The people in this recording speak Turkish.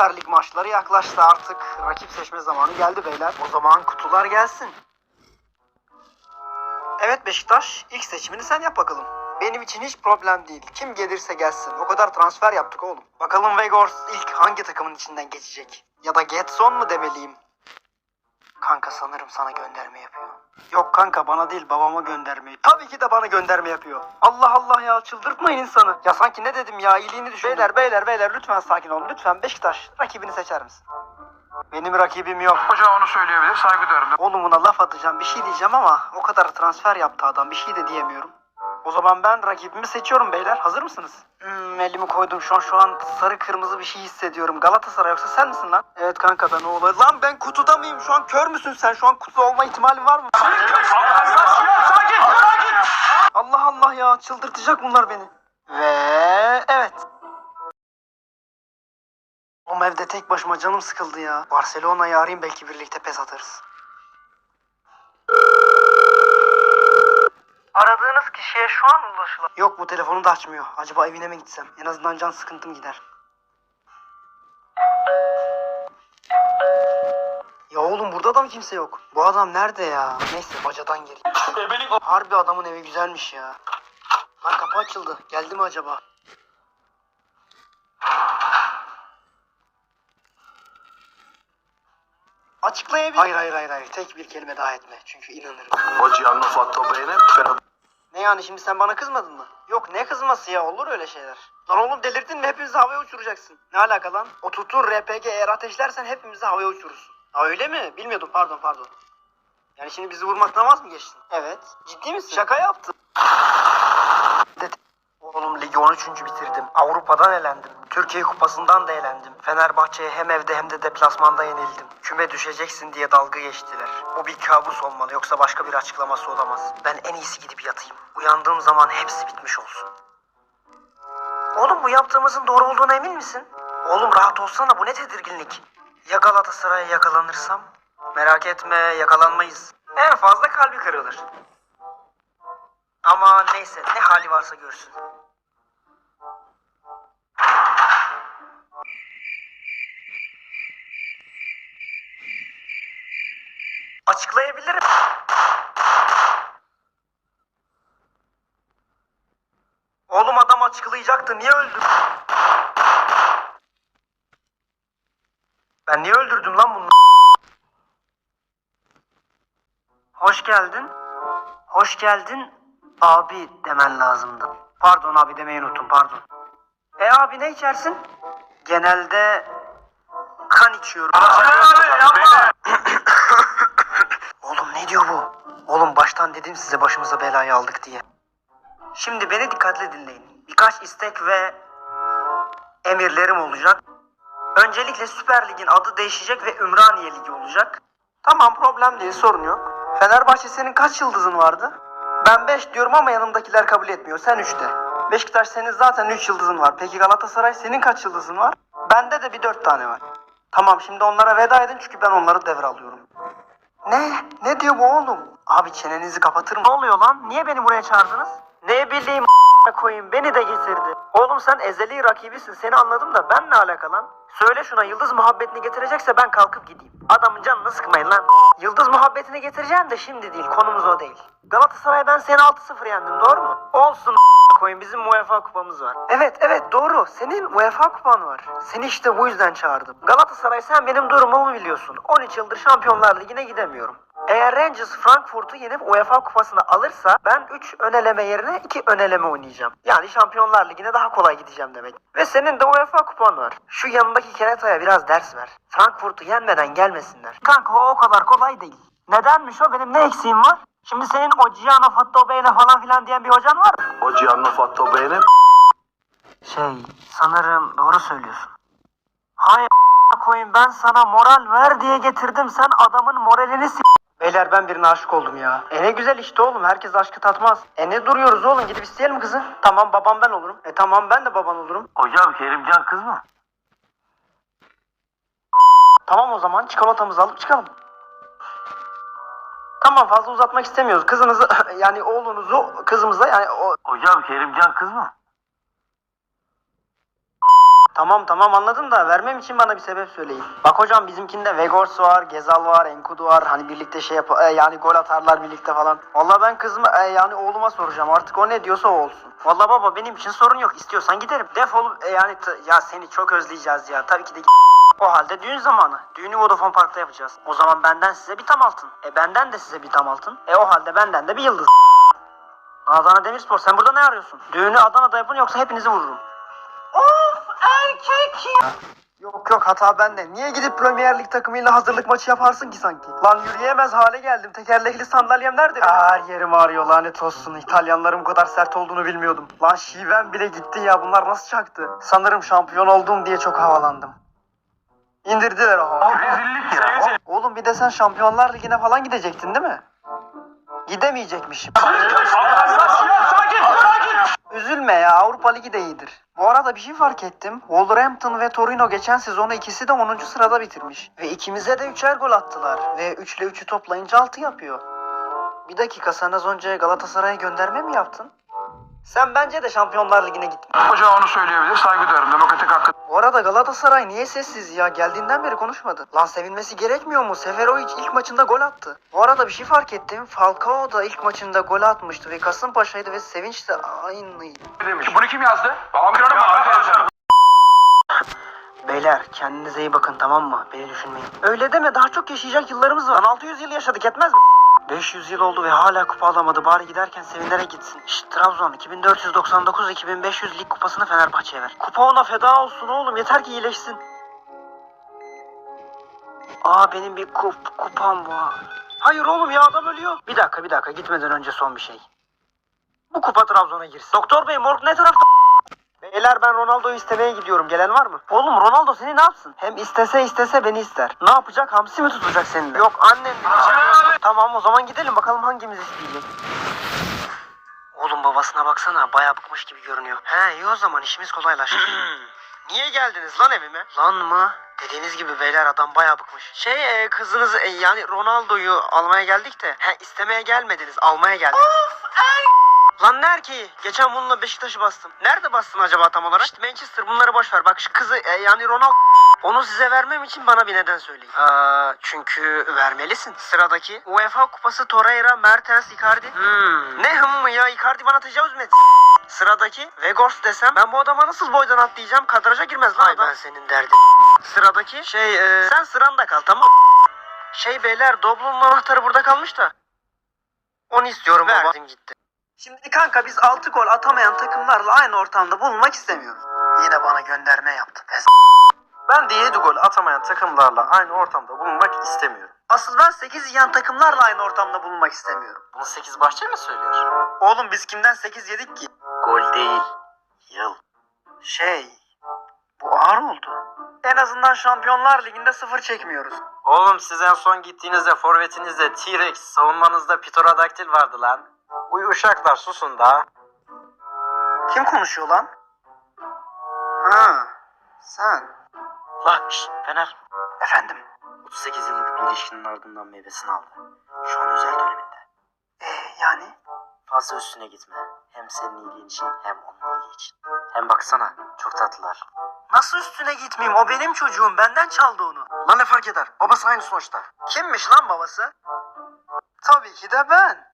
Süper Lig maçları yaklaştı artık. Rakip seçme zamanı geldi beyler. O zaman kutular gelsin. Evet Beşiktaş, ilk seçimini sen yap bakalım. Benim için hiç problem değil. Kim gelirse gelsin. O kadar transfer yaptık oğlum. Bakalım Vegors ilk hangi takımın içinden geçecek? Ya da Getson mu demeliyim? Kanka sanırım sana gönderme yapıyor. Yok kanka bana değil babama gönderme. Tabii ki de bana gönderme yapıyor. Allah Allah ya çıldırtmayın insanı. Ya sanki ne dedim ya iyiliğini düşündüm. Beyler beyler beyler lütfen sakin olun. Lütfen Beşiktaş rakibini seçer misin? Benim rakibim yok. Hoca onu söyleyebilir, saygı duyarım. Oğlum buna laf atacağım bir şey diyeceğim ama o kadar transfer yaptı adam bir şey de diyemiyorum. O zaman ben rakibimi seçiyorum beyler. Hazır mısınız? Hmm, elimi koydum şu an şu an sarı kırmızı bir şey hissediyorum. Galatasaray yoksa sen misin lan? Evet kanka ben o olay. Lan ben kutuda mıyım? Şu an kör müsün sen? Şu an kutuda olma ihtimalin var mı? Allah Allah ya çıldırtacak bunlar beni. Ve evet. Oğlum evde tek başıma canım sıkıldı ya. Barcelona'yı arayayım belki birlikte pes atarız. Şu an ulaşılamıyor. Yok bu telefonu da açmıyor. Acaba evine mi gitsem? En azından can sıkıntım gider. Ya oğlum burada da mı kimse yok? Bu adam nerede ya? Neyse bacadan geleyim. Harbi adamın evi güzelmiş ya. Lan kapı açıldı. Geldi mi acaba? Açıklayabilir. Hayır hayır hayır hayır. Tek bir kelime daha etme. Çünkü inanırım. Oggi hanno fatto bene per... Ne yani şimdi sen bana kızmadın mı? Yok ne kızması ya olur öyle şeyler. Lan oğlum delirdin mi hepimizi havaya uçuracaksın. Ne alaka lan? O RPG eğer ateşlersen hepimizi havaya uçurursun. Ha öyle mi? Bilmiyordum pardon pardon. Yani şimdi bizi vurmaktan vaz mı geçtin? Evet. Ciddi misin? Şaka yaptım. Oğlum ligi 13. bitirdim. Avrupa'dan elendim. Türkiye kupasından da elendim. Fenerbahçe'ye hem evde hem de deplasmanda yenildim. Küme düşeceksin diye dalga geçtiler. Bu bir kabus olmalı yoksa başka bir açıklaması olamaz. Ben en iyisi gidip yatayım. Uyandığım zaman hepsi bitmiş olsun. Oğlum bu yaptığımızın doğru olduğuna emin misin? Oğlum rahat olsana bu ne tedirginlik. Ya Galatasaray'a yakalanırsam? Merak etme yakalanmayız. En fazla kalbi kırılır. Ama neyse ne hali varsa görsün. Açıklayabilirim. Oğlum adam açıklayacaktı. Niye öldü? Ben niye öldürdüm lan bunu? Hoş geldin. Hoş geldin. Abi demen lazımdı. Pardon abi demeyi unuttum pardon. E abi ne içersin? Genelde kan içiyorum. Oğlum dedim size başımıza belayı aldık diye. Şimdi beni dikkatle dinleyin. Birkaç istek ve emirlerim olacak. Öncelikle Süper Lig'in adı değişecek ve Ümraniye Ligi olacak. Tamam problem değil sorun yok. Fenerbahçe senin kaç yıldızın vardı? Ben 5 diyorum ama yanımdakiler kabul etmiyor. Sen 3'te. Beşiktaş senin zaten 3 yıldızın var. Peki Galatasaray senin kaç yıldızın var? Bende de bir 4 tane var. Tamam şimdi onlara veda edin çünkü ben onları devralıyorum. Ne? Ne diyor bu oğlum? Abi çenenizi kapatır mı? Ne oluyor lan? Niye beni buraya çağırdınız? Ne bileyim koyayım beni de getirdi. Oğlum sen ezeli rakibisin seni anladım da ben ne alaka lan? Söyle şuna yıldız muhabbetini getirecekse ben kalkıp gideyim. Adamın canını sıkmayın lan. Yıldız muhabbetini getireceğim de şimdi değil konumuz o değil. Galatasaray ben seni 6-0 yendim doğru mu? Olsun koyun bizim UEFA kupamız var. Evet evet doğru senin UEFA kupan var. Seni işte bu yüzden çağırdım. Galatasaray sen benim durumumu biliyorsun. 13 yıldır Şampiyonlar Ligi'ne gidemiyorum. Eğer Rangers Frankfurt'u yenip UEFA kupasını alırsa ben 3 öneleme yerine 2 öneleme oynayacağım. Yani Şampiyonlar Ligi'ne daha kolay gideceğim demek. Ve senin de UEFA kupan var. Şu yanındaki keretaya biraz ders ver. Frankfurt'u yenmeden gelmesinler. Kanka o o kadar kolay değil. Nedenmiş o benim ne eksiğim var? Şimdi senin o Gianna Fatto Bey'le falan filan diyen bir hocan var mı? Oggi hanno fatto bene Şey sanırım doğru söylüyorsun. Hay a- koyayım ben sana moral ver diye getirdim sen adamın moralini s- Beyler ben birine aşık oldum ya. E ne güzel işte oğlum herkes aşkı tatmaz. E ne duruyoruz oğlum gidip isteyelim kızı. Tamam babam ben olurum. E tamam ben de baban olurum. Hocam Kerimcan kız mı? Tamam o zaman çikolatamızı alıp çıkalım. Tamam fazla uzatmak istemiyoruz. Kızınızı yani oğlunuzu kızımıza yani o... Hocam Kerimcan kız mı? Tamam tamam anladım da vermem için bana bir sebep söyleyin. Bak hocam bizimkinde Vegors var, Gezal var, Enkudu var. Hani birlikte şey yap e, yani gol atarlar birlikte falan. Vallahi ben kızıma e, yani oğluma soracağım. Artık o ne diyorsa o olsun. Vallahi baba benim için sorun yok. İstiyorsan giderim. Defol e, yani ya seni çok özleyeceğiz ya. Tabii ki de. O halde düğün zamanı. Düğünü Vodafone Park'ta yapacağız. O zaman benden size bir tam altın. E benden de size bir tam altın. E o halde benden de bir yıldız. Adana Demirspor sen burada ne arıyorsun? Düğünü Adana'da yapın yoksa hepinizi vururum. Ya. Yok yok hata bende. Niye gidip Premier Lig takımıyla hazırlık maçı yaparsın ki sanki? Lan yürüyemez hale geldim. Tekerlekli sandalyem nerede benim? Her yerim ağrıyor lanet olsun. İtalyanların bu kadar sert olduğunu bilmiyordum. Lan şivem bile gitti ya. Bunlar nasıl çaktı? Sanırım şampiyon oldum diye çok havalandım. İndirdiler o. Rezillik ya. Oğlum bir de sen Şampiyonlar Ligi'ne falan gidecektin değil mi? Gidemeyecekmişim. Üzülme ya Avrupa Ligi de iyidir. Bu arada bir şey fark ettim. Wolverhampton ve Torino geçen sezonu ikisi de 10. sırada bitirmiş. Ve ikimize de üçer gol attılar. Ve 3 ile 3'ü toplayınca 6 yapıyor. Bir dakika sen az önce Galatasaray'a gönderme mi yaptın? Sen bence de Şampiyonlar Ligi'ne gitme. Hoca onu söyleyebilir. Saygı duyarım. Demokratik hakkı. Bu arada Galatasaray niye sessiz ya? Geldiğinden beri konuşmadı. Lan sevinmesi gerekmiyor mu? Seferovic ilk maçında gol attı. Bu arada bir şey fark ettim. Falcao da ilk maçında gol atmıştı ve Kasımpaşa'ydı ve sevinç de aynıydı. Demiş. Bunu kim yazdı? Bir arama. Beyler kendinize iyi bakın tamam mı? Beni düşünmeyin. Öyle deme daha çok yaşayacak yıllarımız var. Lan 600 yıl yaşadık etmez mi? 500 yıl oldu ve hala kupa alamadı. Bari giderken sevinerek gitsin. Şşt Trabzon 2499-2500 lig kupasını Fenerbahçe'ye ver. Kupa ona feda olsun oğlum. Yeter ki iyileşsin. Aa benim bir kup kupam var. Hayır oğlum ya adam ölüyor. Bir dakika bir dakika gitmeden önce son bir şey. Bu kupa Trabzon'a girsin. Doktor bey morg ne tarafta? Beyler ben Ronaldo'yu istemeye gidiyorum. Gelen var mı? Oğlum Ronaldo seni ne yapsın? Hem istese istese beni ister. Ne yapacak? Hamsi mi tutacak seninle? Yok annen. tamam o zaman gidelim bakalım hangimiz isteyecek. Oğlum babasına baksana bayağı bıkmış gibi görünüyor. He iyi o zaman işimiz kolaylaştı. Niye geldiniz lan evime? Lan mı? Dediğiniz gibi beyler adam bayağı bıkmış. Şey e, kızınız e, yani Ronaldo'yu almaya geldik de. He istemeye gelmediniz almaya geldik. Lan ne erkeği? Geçen bununla Beşiktaş'ı bastım. Nerede bastın acaba tam olarak? İşte Manchester bunları boş ver. Bak şu kızı e, yani Ronaldo onu size vermem için bana bir neden söyleyin. Aa, çünkü vermelisin. Sıradaki UEFA Kupası Torreira, Mertens, Icardi. Hmm. Ne hım mı ya? Icardi bana tecavüz mü etsin? Sıradaki Vegors desem ben bu adama nasıl boydan atlayacağım? Kadraja girmez lan adam. ben senin derdin. Sıradaki şey e, sen sıranda kal tamam Şey beyler Doblo'nun anahtarı burada kalmış da. Onu istiyorum baba. Verdim gitti. Şimdi kanka biz 6 gol atamayan takımlarla aynı ortamda bulunmak istemiyoruz. Yine bana gönderme yaptı. Pes. Ben de 7 gol atamayan takımlarla aynı ortamda bulunmak istemiyorum. Asıl ben 8 yiyen takımlarla aynı ortamda bulunmak istemiyorum. Bunu 8 bahçe mi söylüyor? Oğlum biz kimden 8 yedik ki? Gol değil. Yıl. Şey, bu ağır oldu. En azından Şampiyonlar Ligi'nde sıfır çekmiyoruz. Oğlum siz en son gittiğinizde forvetinizde T-Rex, savunmanızda Pterodaktil vardı lan. Uy uşaklar susun da. Kim konuşuyor lan? Ha, sen. Lan şşt Fener. Efendim. 38 yıllık bir ilişkinin ardından meyvesini aldı. Şu an özel döneminde. Ee, yani? Fazla üstüne gitme. Hem senin iyiliğin için hem onun iyiliği için. Hem baksana çok tatlılar. Nasıl üstüne gitmeyeyim? O benim çocuğum. Benden çaldı onu. Lan ne fark eder? Babası aynı sonuçta. Kimmiş lan babası? Tabii ki de ben.